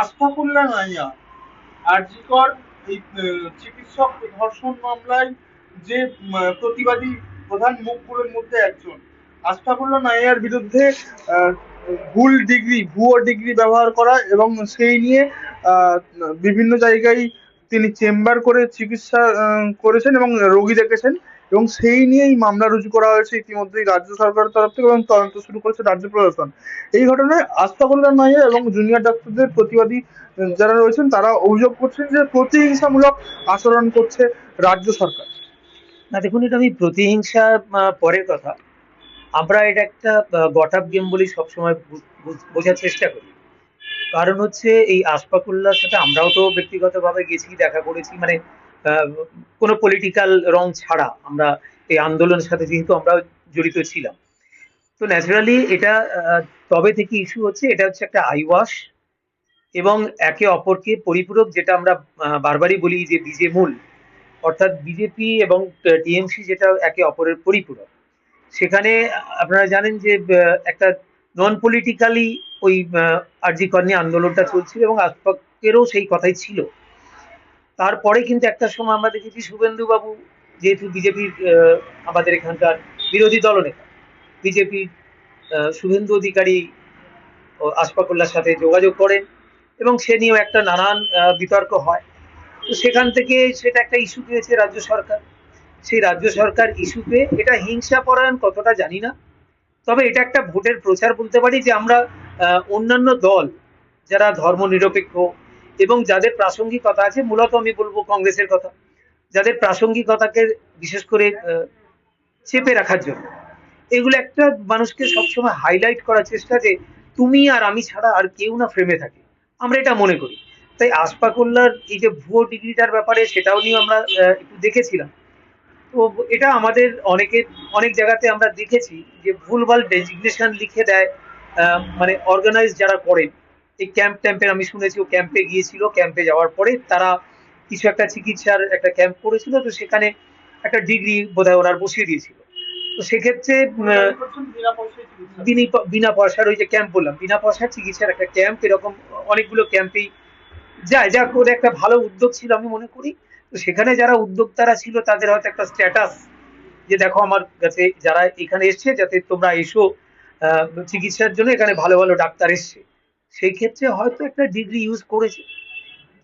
আস্থাফুল্লাহ নাইয়া। আরজিকর এই চিকিৎসক ধর্ষণ মামলায় যে প্রতিবাদী প্রধান মুখগুলোর মধ্যে একজন। আস্তাফুল্লাহ নাইয়ার বিরুদ্ধে ভুল ডিগ্রি, ভুয়ো ডিগ্রি ব্যবহার করা এবং সেই নিয়ে বিভিন্ন জায়গায় তিনি চেম্বার করে চিকিৎসা করেছেন এবং রোগী দেখেছেন। এবং সেই নিয়েই মামলা রুজু করা হয়েছে ইতিমধ্যেই রাজ্য সরকারের তরফ থেকে এবং তদন্ত শুরু করেছে রাজ্য প্রশাসন। এই ঘটনায় আস্তাফুল্লাহ নাইয়া এবং জুনিয়র ডাক্তারদের প্রতিবাদী যারা রয়েছেন, তারা অভিযোগ করছেন যে প্রতিহিংসামূলক আচরণ করছে রাজ্য সরকার। না, দেখুন, এটা আমি প্রতিহিংসা পরের কথা। আমরা এটা একটা গটাপ গেম বলেই সবসময় বোঝার চেষ্টা করি। কারণ হচ্ছে এই আশফাকুল্লার সাথে আমরাও তো ব্যক্তিগতভাবে গেছি, দেখা করেছি মানে কোনো পলিটিক্যাল রং ছাড়া আমরা এই আন্দোলনের সাথে যেহেতু আমরা জড়িত ছিলাম। তো ন্যাচারালি এটা তবে থেকে ইস্যু হচ্ছে, এটা হচ্ছে একটা আইওয়াশ এবং একে অপরকে পরিপূরক যেটা আমরা বারবারই বলি যে বিজে মূল, অর্থাৎ বিজেপি এবং টিএমসি যেটা একে অপরের পরিপূরক। সেখানে আপনারা জানেন যে একটা নন পলিটিক্যালি ওই আরজি কর্ণী আন্দোলনটা চলছিল এবং আশফাকেরও সেই কথাই ছিল। তারপরে কিন্তু একটা সময় আমরা দেখেছি শুভেন্দু বাবু যেহেতু বিজেপির আমাদের এখানকার বিরোধী দলনেতা বিজেপির শুভেন্দু অধিকারী ও আশফাকুল্লার সাথে যোগাযোগ করেন এবং সে নিয়েও একটা নানান বিতর্ক হয়। তো সেখান থেকে সেটা একটা ইস্যু পেয়েছে রাজ্য সরকার। সেই রাজ্য সরকার ইস্যু পেয়ে এটা হিংসা পরায়ণ কতটা জানি না। তবে এটা একটা ভোটের প্রচার বলতে পারি যে আমরা অন্যান্য দল যারা ধর্ম নিরপেক্ষ এবং যাদের প্রাসঙ্গিকতা আছে, মূলত আমি বলব কংগ্রেসের কথা। যাদের প্রাসঙ্গিকতাকে বিশেষ করে চেপে রাখার জন্য। এগুলো একটা মানুষকে সবসময় হাইলাইট করার চেষ্টা যে, তুমি আর আমি ছাড়া আর কেউ না ফ্রেমে থাকে। আমরা এটা মনে করি। তাই আসপাকুল্লার এই যে ভুয়ো ডিগ্রিটার ব্যাপারে, সেটাও নিয়ে আমরা একটু দেখেছিলাম। তো এটা আমাদের অনেকে অনেক জায়গাতে আমরা দেখেছি যে ভুলভাল ডেজিগনেশন লিখে দেয় মানে অর্গানাইজ যারা করেন। এই ক্যাম্প ট্যাম্পের আমি শুনেছি ও ক্যাম্পে গিয়েছিল ক্যাম্পে যাওয়ার পরে তারা কিছু একটা চিকিৎসার একটা ক্যাম্প করেছিল তো সেখানে একটা ডিগ্রি বোধহয় ওনার বসিয়ে দিয়েছিল। তো সেক্ষেত্রে বিনা পয়সার ওই যে ক্যাম্প বললাম বিনা পয়সার চিকিৎসার একটা ক্যাম্প এরকম অনেকগুলো ক্যাম্পেই যায়। যা করে একটা ভালো উদ্যোগ ছিল আমি মনে করি। তো সেখানে যারা উদ্যোক্তারা ছিল তাদের হয়তো একটা স্ট্যাটাস যে দেখো আমার কাছে যারা এখানে এসছে যাতে তোমরা এসো আহ, চিকিৎসার জন্য এখানে ভালো ভালো ডাক্তার এসছে। সেই ক্ষেত্রে হয়তো একটা ডিগ্রি ইউজ করেছে।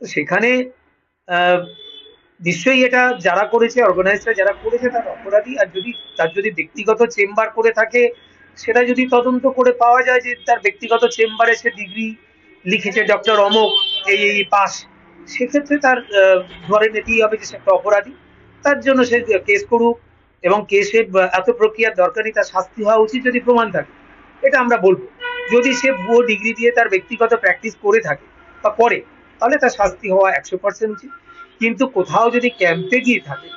তো সেখানে নিশ্চয়ই এটা যারা করেছে অর্গানাইজার যারা করেছে, তার অপরাধী, আর যদি, তার যদি ব্যক্তিগত চেম্বার করে থাকে, সেটা যদি তদন্ত করে পাওয়া যায় যে তার ব্যক্তিগত চেম্বারে সে ডিগ্রি লিখেছে ডক্টর অমক, এই এই পাস, সেক্ষেত্রে তার ধরে নিতেই হবে যে সে একটা অপরাধী। তার জন্য সে কেস করুক, এবং কেসে এত প্রক্রিয়ার দরকার নেই তার শাস্তি হওয়া উচিত যদি প্রমাণ থাকে। এটা আমরা বলব। যদি সে ভুয়ো ডিগ্রি দিয়ে তার ব্যক্তিগত প্র্যাকটিস করে থাকে বা করে, তাহলে তার শাস্তি হওয়া একশো পার্সেন্ট উচিত। কিন্তু কোথাও যদি ক্যাম্পে গিয়ে থাকে,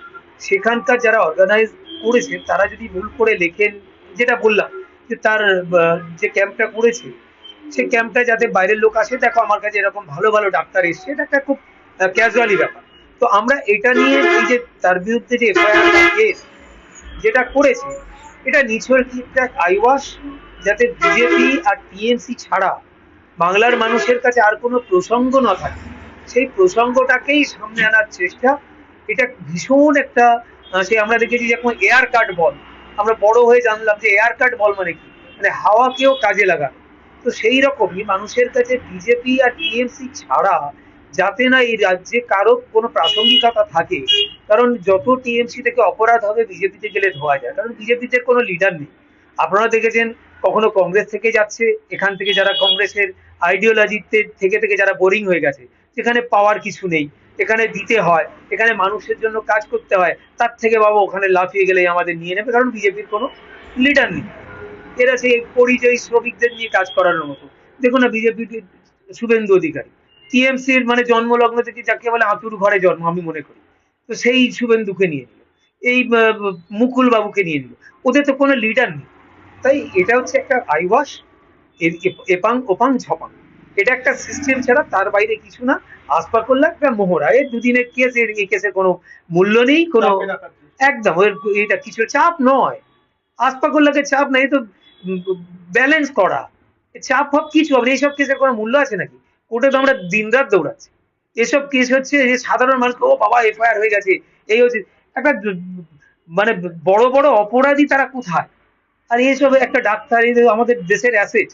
সেখানকার যারা অর্গানাইজ করেছে, তারা যদি ভুল করে লেখেন, যেটা বললাম, যে তার যে ক্যাম্পটা করেছে সেই ক্যাম্পটা যাতে বাইরের লোক আসে, দেখো আমার কাছে এরকম ভালো ভালো ডাক্তার এসছে, এটা একটা খুব ক্যাজুয়ালি ব্যাপার। তো আমরা এটা নিয়ে এই যে তার বিরুদ্ধে যে এফআইআর যেটা করেছে, এটা একটা আইওয়াশ যাতে বিজেপি আর টিএমসি ছাড়া বাংলার মানুষের কাছে আর কোনো প্রসঙ্গ না থাকে, সেই প্রসঙ্গটাকেই সামনে আনার চেষ্টা। এটা ভীষণ একটা সে আমরা দেখেছি যখন এয়ার কাট বল আমরা বড় হয়ে জানলাম যে এয়ার কাট বল মানে কি? মানে হাওয়াকেও কাজে লাগানো। তো সেই রকমই মানুষের কাছে বিজেপি আর টিএমসি ছাড়া যাতে না এই রাজ্যে কারও কোনো প্রাসঙ্গিকতা থাকে, কারণ যত টিএমসি থেকে অপরাধ হবে, বিজেপিতে গেলে ধোয়া যায়। কারণ বিজেপিতে কোনো লিডার নেই। আপনারা দেখেছেন কখনো কংগ্রেস থেকে যাচ্ছে, এখান থেকে যারা কংগ্রেসের আইডিওলজিতে থেকে থেকে যারা বোরিং হয়ে গেছে, যেখানে পাওয়ার কিছু নেই, এখানে দিতে হয়, এখানে মানুষের জন্য কাজ করতে হয়, তার থেকে বাবা ওখানে লাফিয়ে গেলেই আমাদের নিয়ে নেবে, কারণ বিজেপির কোনো লিডার নেই। এরা সেই পরিযায়ী শ্রমিকদের নিয়ে কাজ করানোর মতো। দেখুন না বিজেপি শুভেন্দু অধিকারী টিএমসির মানে জন্মলগ্ন থেকে যাকে বলে আতুর ঘরে জন্ম, আমি মনে করি। তো সেই শুভেন্দুকে নিয়ে নিল, এই মুকুল বাবুকে নিয়ে নিল। ওদের তো কোনো লিডার নেই। তাই এটা হচ্ছে একটা আইওয়াশ এ- এ- এপাং ওপাং ঝপাং। এটা একটা সিস্টেম ছাড়া তার বাইরে কিছু না। আসপা করলে একটা মোহরা এর দুদিনের কেস এর এই কেসের কোনো মূল্য নেই কোনো। একদম ওর এটা কিছু চাপ নয়। আসপাকুল্লাকে চাপ নাই তো ব্যালেন্স করা। চাপ ফাপ কিছু হবে। এইসব কেসের কোনো মূল্য আছে নাকি? কোর্টে তো আমরা দিন রাত দৌড়াচ্ছি। এসব কেস হচ্ছে যে সাধারণ মানুষ ও বাবা এফআইআর হয়ে গেছে এই হচ্ছে। একটা মানে বড় বড় অপরাধী তারা কোথায়? আর এইসব একটা ডাক্তার আমাদের দেশের অ্যাসেট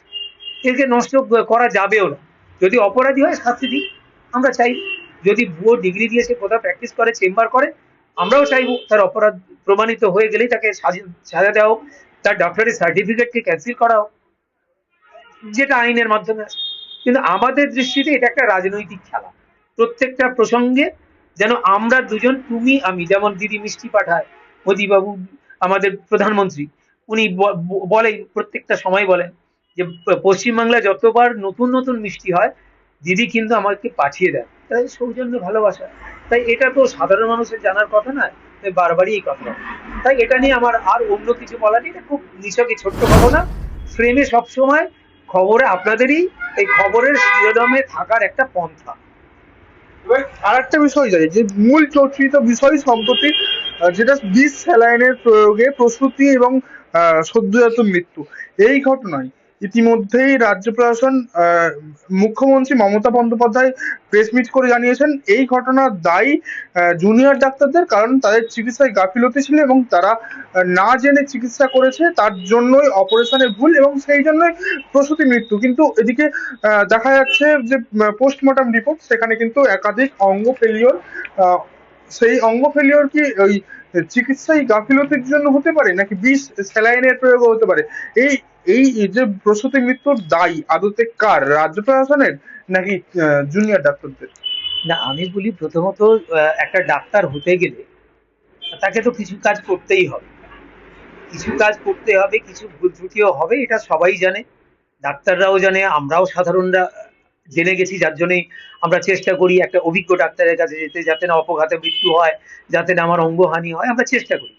একে নষ্ট করা যাবেও না। যদি অপরাধী হয় শাস্তি দিই, আমরা চাই। যদি ভুয়ো ডিগ্রি দিয়ে সে কোথাও প্র্যাকটিস করে চেম্বার করে, আমরাও চাইব তার অপরাধ প্রমাণিত হয়ে গেলেই তাকে সাজি- দেওয়া হোক, তার ডক্টরের সার্টিফিকেটকে ক্যান্সেল করা হোক, যেটা আইনের মাধ্যমে আছে। কিন্তু আমাদের দৃষ্টিতে এটা একটা রাজনৈতিক খেলা। প্রত্যেকটা প্রসঙ্গে যেন আমরা দুজন, তুমি, আমি, যেমন দিদি মিষ্টি পাঠায়, মোদিবাবু, আমাদের প্রধানমন্ত্রী উনি বলেন, প্রত্যেকটা সময় বলেন যে, প- পশ্চিমবাংলায় যতবার নতুন নতুন মিষ্টি হয়, দিদি কিন্তু আমাকে পাঠিয়ে দেন। তাই সৌজন্য ভালোবাসা। তাই এটা তো সাধারণ মানুষের জানার কথা না, তাই বারবারই এই কথা। তাই এটা নিয়ে আমার আর অন্য কিছু বলার নেই, এটা খুব নিছকই ছোট্ট ঘটনা ফ্রেমে সবসময় খবরে আপনাদেরই এই খবরের শিরোনামে থাকার একটা পন্থা। আর একটা বিষয় যে মূল চর্চিত বিষয় সম্প্রতি যেটা বিষ স্যালাইনের প্রয়োগে প্রসূতি এবং সদ্যজাত মৃত্যু। এই ঘটনায় ইতিমধ্যেই রাজ্য প্রশাসন মুখ্যমন্ত্রী মমতা বন্দ্যোপাধ্যায় প্রেস মিট করে জানিয়েছেন, এই ঘটনার দায়ী জুনিয়র ডাক্তারদের কারণ তাদের চিকিৎসায় গাফিলতি ছিল এবং তারা না জেনে চিকিৎসা করেছে, তার জন্যই অপারেশনে ভুল এবং সেই জন্যই প্রসূতি মৃত্যু। কিন্তু এদিকে দেখা যাচ্ছে যে পোস্টমর্টম রিপোর্ট, সেখানে কিন্তু একাধিক অঙ্গ ফেলিওর সেই অঙ্গ ফেলিওর কি ওই চিকিৎসায় গাফিলতির জন্য হতে পারে? নাকি বিষ, স্যালাইনের প্রয়োগ হতে পারে? এই এই যে প্রসূতি মৃত্যুর দায়ী আদতে কার? রাজ্য প্রশাসনের নাকি জুনিয়র ডাক্তারদের? না, আমি বলি প্রথমত একটা ডাক্তার হতে গেলে তাকে তো কিছু কাজ করতেই হবে। কিছু কাজ করতে হবে, কিছু ভুল ত্রুটিও হবে, এটা সবাই জানে। ডাক্তাররাও জানে, আমরাও সাধারণরা জেনে গেছি, যার জন্যই আমরা চেষ্টা করি একটা অভিজ্ঞ ডাক্তারের কাছে যেতে, যাতে না অপঘাতে মৃত্যু হয়, যাতে না আমার অঙ্গহানি হয়, আমরা চেষ্টা করি।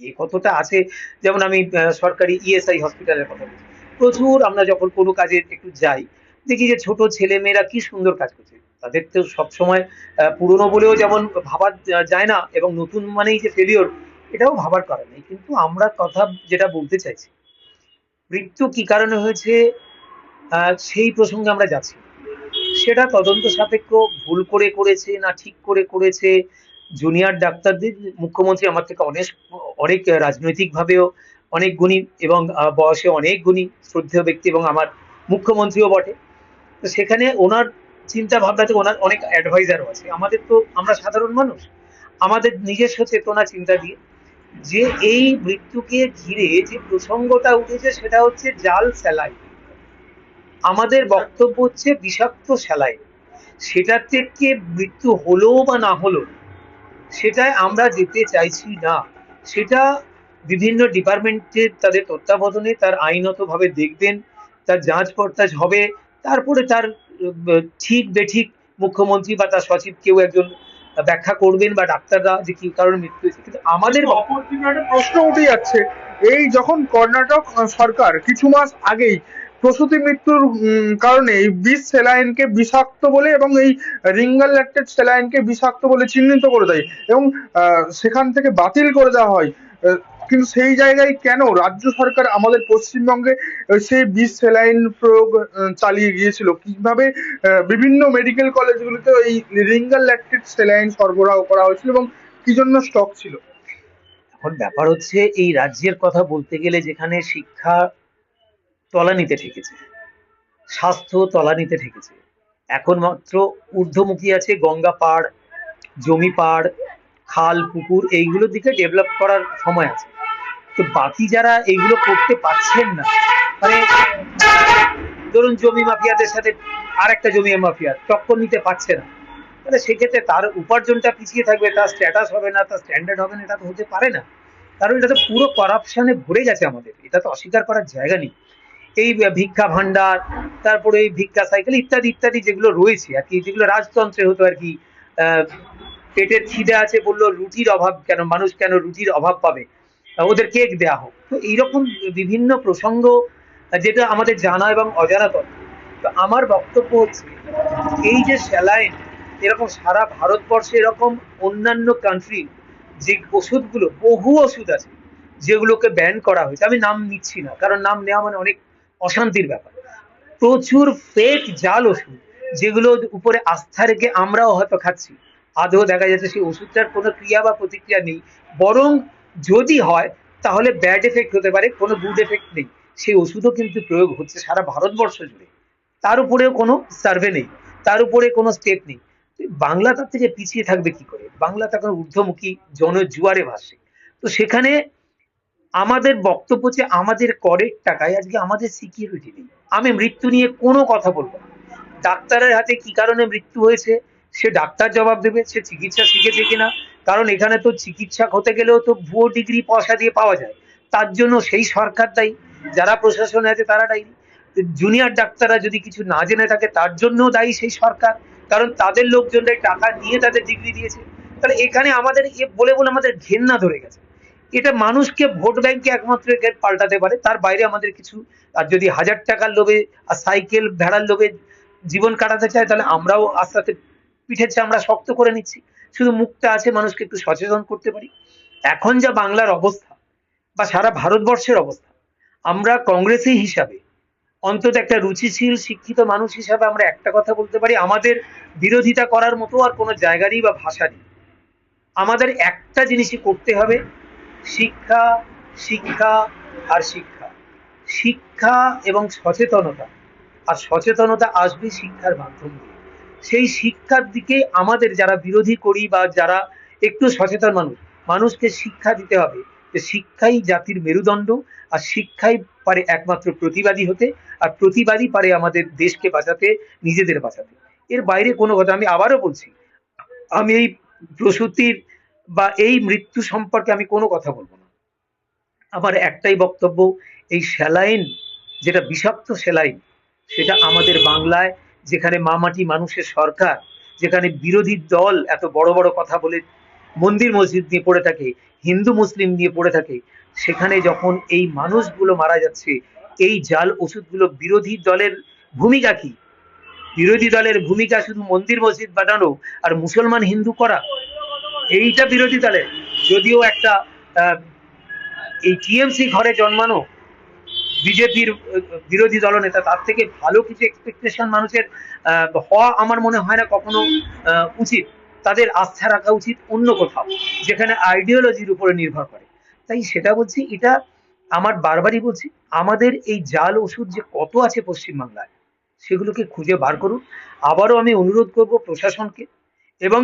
কে কতটা আছে? যেমন আমি সরকারি ইএসআই হসপিটালের কথা বলছি। প্রচুর আমরা যখন কোনো কাজে একটু যাই, দেখি যে ছোট ছেলে মেয়েরা কি সুন্দর কাজ করছে। তাদের তো সবসময় পুরনো বলেও যেমন ভাবা যায় না, এবং নতুন মানেই যে ফেলিওর এটাও ভাবার কারণ নেই। কিন্তু আমরা কথা যেটা বলতে চাইছি, মৃত্যু কি কারণে হয়েছে? সেই প্রসঙ্গে আমরা যাচ্ছি। সেটা তদন্ত সাপেক্ষ ভুল করে করেছে না ঠিক করে করেছে? জুনিয়র ডাক্তারদের মুখ্যমন্ত্রী আমার থেকে অনেক অনেক রাজনৈতিক ভাবেও অনেক গুণী এবং বয়সে অনেক গুণী শ্রদ্ধেয় ব্যক্তি এবং আমার মুখ্যমন্ত্রীও বটে। তো সেখানে ওনার চিন্তা ভাবনাতে ওনার অনেক অ্যাডভাইজারও আছে। আমাদের তো, আমরা সাধারণ মানুষ। আমাদের নিজস্ব চেতনা, চিন্তা দিয়ে যে এই মৃত্যুকে ঘিরে যে প্রসঙ্গটা উঠেছে সেটা হচ্ছে জাল স্যালাই আমাদের বক্তব্য হচ্ছে বিষাক্ত স্যালাই সেটা থেকে মৃত্যু হলো বা না হলো সেটায় আমরা যেতে চাইছি না। সেটা বিভিন্ন ডিপার্টমেন্টের তাদের তত্ত্বাবধানে তার আইনতভাবে দেখবেন, তার যাঁচ পড়তাছ হবে, তারপরে তার ঠিক বেঠিক মুখ্যমন্ত্রী বা তার সচিব কেউ একজন ব্যাখ্যা করবেন বা ডাক্তাররা যে কি কারণে মৃত্যু হয়েছে। কিন্তু আমাদের প্রশ্ন উঠে যাচ্ছে। এই যখন কর্ণাটক সরকার কিছু মাস আগেই প্রসূতি মৃত্যুর কারণে এই বিষ স্যালাইনকে বিষাক্ত বলে এবং এই রিঙ্গাল ল্যাক্টেড স্যালাইনকে বিষাক্ত বলে চিহ্নিত করে দেয় এবং সেখান থেকে বাতিল করে দেওয়া হয়। কিন্তু সেই জায়গায় কেন রাজ্য সরকার আমাদের পশ্চিমবঙ্গে সেই বিষ স্যালাইন প্রয়োগ চালিয়ে গিয়েছিল? কীভাবে বিভিন্ন মেডিকেল কলেজগুলিতে এই রিঙ্গাল ল্যাক্টেড স্যালাইন সরবরাহ করা হয়েছিল এবং কি জন্য স্টক ছিল? এখন ব্যাপার হচ্ছে, এই রাজ্যের কথা বলতে গেলে যেখানে শিক্ষা তলানিতে ঠেকেছে। স্বাস্থ্য তলানিতে ঠেকেছে। এখন মাত্র ঊর্ধ্বমুখী আছে গঙ্গা পাড়, জমি পাড়, খাল, পুকুর, এইগুলোর দিকে ডেভেলপ করার সময় আছে। তো বাকি যারা এইগুলো করতে পারছেন না মানে ধরুন জমি মাফিয়াদের সাথে আর একটা জমি মাফিয়া টক্কর নিতে পারছে না, তাহলে সেক্ষেত্রে তার উপার্জনটা পিছিয়ে থাকবে, তার স্ট্যাটাস হবে না, তার স্ট্যান্ডার্ড হবে না, এটা তো হতে পারে না। কারণ এটা তো পুরো করাপশনে ভরে গেছে আমাদের, এটা তো অস্বীকার করার জায়গা নেই। এই ভিক্ষা ভান্ডার তারপরে এই ভিক্ষা সাইকেল ইত্যাদি ইত্যাদি যেগুলো রয়েছে আর কি, যেগুলো রাজতন্ত্রে হতো আর কি পেটের খিদে আছে বলল, রুটির অভাব কেন, মানুষ কেন রুটির অভাব পাবে? ওদের কেক দেওয়া হোক। তো এইরকম বিভিন্ন প্রসঙ্গ, যেটা আমাদের জানা এবং অজানা তথ্য তো আমার বক্তব্য হচ্ছে, এই যে স্যালাইন, এরকম সারা ভারতবর্ষে এরকম অন্যান্য কান্ট্রি যে ওষুধগুলো, বহু ওষুধ আছে, যেগুলোকে ব্যান করা হয়েছে। আমি নাম নিচ্ছি না, কারণ নাম নেওয়া মানে অনেক অশান্তির ব্যাপার। প্রচুর ফেক জাল ওষুধ, যেগুলো উপরে আস্থা রেখে আমরাও হয়তো খাচ্ছি। আদৌ দেখা যাচ্ছে সেই ওষুধটার কোনো ক্রিয়া বা প্রতিক্রিয়া নেই। বরং যদি হয়, তাহলে ব্যাড এফেক্ট হতে পারে, কোনো গুড এফেক্ট নেই। সেই ওষুধও কিন্তু প্রয়োগ হচ্ছে সারা ভারতবর্ষ জুড়ে। তার উপরেও কোনো সার্ভে নেই। তার উপরে কোনো স্টেপ নেই। বাংলা তার থেকে পিছিয়ে থাকবে কি করে? বাংলা তখন ঊর্ধ্বমুখী, জনজুয়ারে ভাসে। তো সেখানে আমাদের বক্তব্য যে আমাদের করের টাকায় আজকে আমাদের সিকিউরিটি নেই। আমি মৃত্যু নিয়ে কোনো কথা বলব না। ডাক্তারের হাতে কি কারণে মৃত্যু হয়েছে, সে ডাক্তার জবাব দেবে, সে চিকিৎসা শিখেছে কিনা? কারণ এখানে তো চিকিৎসা হতে গেলেও তো ভুয়ো ডিগ্রি পয়সা দিয়ে পাওয়া যায়। তার জন্য সেই সরকার দায়ী, যারা প্রশাসনে আছে তারা দায়ী। জুনিয়র ডাক্তাররা যদি কিছু না জেনে থাকে, তার জন্য দায়ী সেই সরকার। কারণ তাদের লোকজনরাই টাকা নিয়ে তাদের ডিগ্রি দিয়েছে। তাহলে এখানে আমাদের বলে বলে আমাদের ঘেন্না ধরে গেছে। এটা মানুষকে ভোট ব্যাংকে একমাত্র একে পাল্টাতে পারে। তার বাইরে আমাদের কিছু, আর যদি হাজার টাকার লোভে, আর সাইকেল ভেড়ার লোভে জীবন কাটাতে চায়, তাহলে আমরাও আস্তে আস্তে পিঠের চামড়া শক্ত করে নিচ্ছি। শুধু মুখটা আছে, মানুষকে একটু সচেতন করতে পারি। এখন যা বাংলার অবস্থা, বা সারা ভারতবর্ষের অবস্থা, আমরা কংগ্রেসি হিসাবে, অন্তত একটা রুচিশীল, শিক্ষিত মানুষ হিসাবে আমরা একটা কথা বলতে পারি, আমাদের বিরোধিতা করার মতো আর কোনো জায়গা নেই বা ভাষা নেই। আমাদের একটা জিনিসই করতে হবে শিক্ষা শিক্ষা আর শিক্ষা। শিক্ষা এবং সচেতনতা। আর সচেতনতা আসবে শিক্ষার মাধ্যম দিয়ে। সেই শিক্ষার দিকে আমাদের যারা বিরোধী করি বা যারা একটু সচেতন মানুষ, মানুষকে শিক্ষা দিতে হবে যে শিক্ষাই জাতির মেরুদণ্ড আর শিক্ষাই পারে একমাত্র প্রতিবাদী হতে আর প্রতিবাদী পারে আমাদের দেশকে বাঁচাতে, নিজেদের বাঁচাতে। এর বাইরে কোনো কথা আমি আবারও বলছি। আমি এই প্রসূতির বা এই মৃত্যু সম্পর্কে আমি কোনো কথা বলব না। আমার একটাই বক্তব্য, এই স্যালাইন, যেটা বিষাক্ত স্যালাইন, সেটা আমাদের বাংলায়, যেখানে মামাটি মানুষের সরকার, যেখানে বিরোধী দল এত বড় বড় কথা বলে মন্দির মসজিদ নিয়ে পড়ে থাকে, হিন্দু মুসলিম নিয়ে পড়ে থাকে, সেখানে যখন এই মানুষগুলো মারা যাচ্ছে, এই জাল ওষুধগুলো বিরোধী দলের ভূমিকা কি? বিরোধী দলের ভূমিকা শুধু মন্দির মসজিদ বানানো আর মুসলমান হিন্দু করা? এইটা বিরোধী দলের যদিও একটা এই টিএমসি ঘরে জন্মানো বিজেপির বিরোধী দলনেতা তার থেকে ভালো কিছু এক্সপেকটেশন মানুষের হওয়া আমার মনে হয় না কখনো উচিত। তাদের আস্থা রাখা উচিত অন্য কোথাও, যেখানে আইডিওলজির উপরে নির্ভর করে। তাই সেটা বলছি, এটা আমার বারবারই বলছি, আমাদের এই জাল ওষুধ যে কত আছে পশ্চিমবাংলায়, সেগুলোকে খুঁজে বার করুন। আবারও আমি অনুরোধ করব প্রশাসনকে, এবং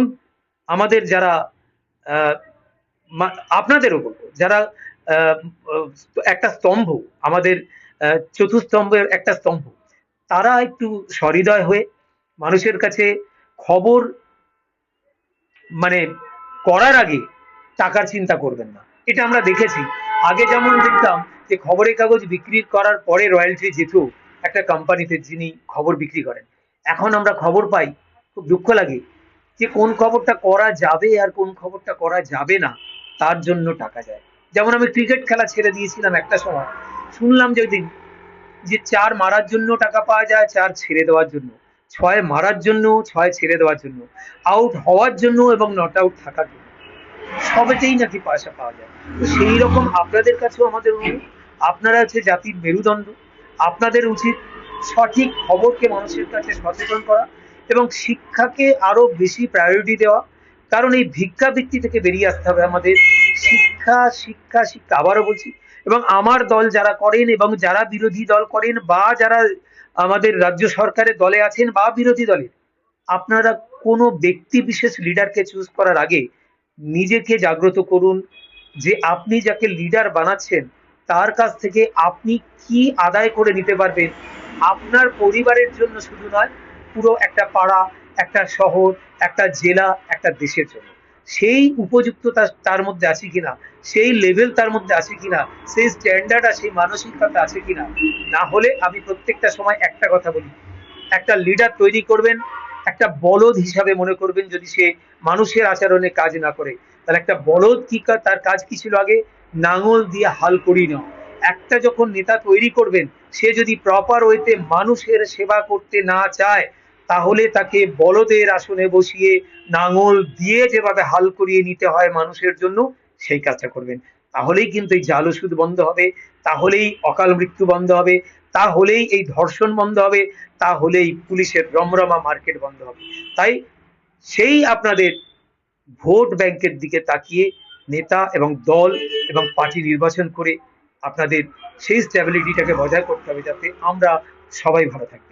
আমাদের যারা আপনাদেরও বলব যারা একটা স্তম্ভ আমাদের আহ, চতুস্তম্ভের একটা স্তম্ভ তারা একটু সহৃদয় হয়ে মানুষের কাছে খবর মানে করার আগে টাকার চিন্তা করবেন না। এটা আমরা দেখেছি। আগে যেমন দেখতাম যে খবরের কাগজ বিক্রি করার পরে রয়্যালটি যেত একটা কোম্পানিতে যিনি খবর বিক্রি করেন। এখন আমরা খবর পাই খুব দুঃখ লাগে। যে কোন খবরটা করা যাবে আর কোন খবরটা করা যাবে না, তার জন্য টাকা যায়। যেমন আমি ক্রিকেট খেলা ছেড়ে দিয়েছিলাম একটা সময়। শুনলাম যে দিন যে চার মারার জন্য টাকা পাওয়া যায়, চার ছেড়ে দেওয়ার জন্য। ছয় মারার জন্য, ছয় ছেড়ে দেওয়ার জন্য। আউট হওয়ার জন্য এবং নট আউট থাকার জন্য। সবেতেই নাকি পয়সা পাওয়া যায়। তো সেই রকম আপনাদের কাছেও আমাদের অনুরোধ। আপনারা হচ্ছে জাতির মেরুদণ্ড। আপনাদের উচিত সঠিক খবরকে মানুষের কাছে সচেতন করা। এবং শিক্ষাকে আরও বেশি প্রায়োরিটি দেওয়া। কারণ এই ভিক্ষাবৃত্তি থেকে বেরিয়ে আসতে হবে আমাদের। শিক্ষা শিক্ষা শিক্ষা, আবারও বলছি। এবং আমার দল যারা করেন এবং যারা বিরোধী দল করেন বা যারা আমাদের রাজ্য সরকারের দলে আছেন বা বিরোধী দলে আপনারা কোনো ব্যক্তি বিশেষ লিডারকে চুজ করার আগে নিজেকে জাগ্রত করুন যে আপনি যাকে লিডার বানাচ্ছেন, তার কাছ থেকে আপনি কি আদায় করে নিতে পারবেন। আপনার পরিবারের জন্য শুধু নয় পুরো একটা পাড়া, একটা শহর, একটা জেলা, একটা দেশের জন্য। সেই উপযুক্ততা তার মধ্যে আছে কিনা, সেই লেভেল তার মধ্যে আছে কিনা, সেই স্ট্যান্ডার্ড সেই মানসিকতা আছে কিনা, না হলে আমি প্রত্যেকটা সময় একটা কথা বলি। একটা লিডার তৈরি করবেন, একটা বলদ হিসাবে মনে করবেন যদি সে মানুষের আচরণে কাজ না করে। তাহলে একটা বলদ কি তার কাজ কি ছিল আগে? নাঙল দিয়ে হাল করি না একটা যখন নেতা তৈরি করবেন, সে যদি প্রপার ওয়েতে মানুষের সেবা করতে না চায় তাহলে তাকে বলদের আসনে বসিয়ে নাঙল দিয়ে যেভাবে হাল করিয়ে নিতে হয় মানুষের জন্য, সেই কাজটা করবেন। তাহলেই কিন্তু এই জাল ওষুধ বন্ধ হবে, তাহলেই অকাল মৃত্যু বন্ধ হবে, তাহলেই এই ধর্ষণ বন্ধ হবে, তাহলেই পুলিশের রমরমা মার্কেট বন্ধ হবে। তাই সেই আপনাদের ভোট ব্যাংকের দিকে তাকিয়ে নেতা এবং দল এবং পার্টি নির্বাচন করে আপনাদের সেই স্ট্যাবিলিটিটাকে বজায় করতে হবে যাতে আমরা সবাই ভালো পারি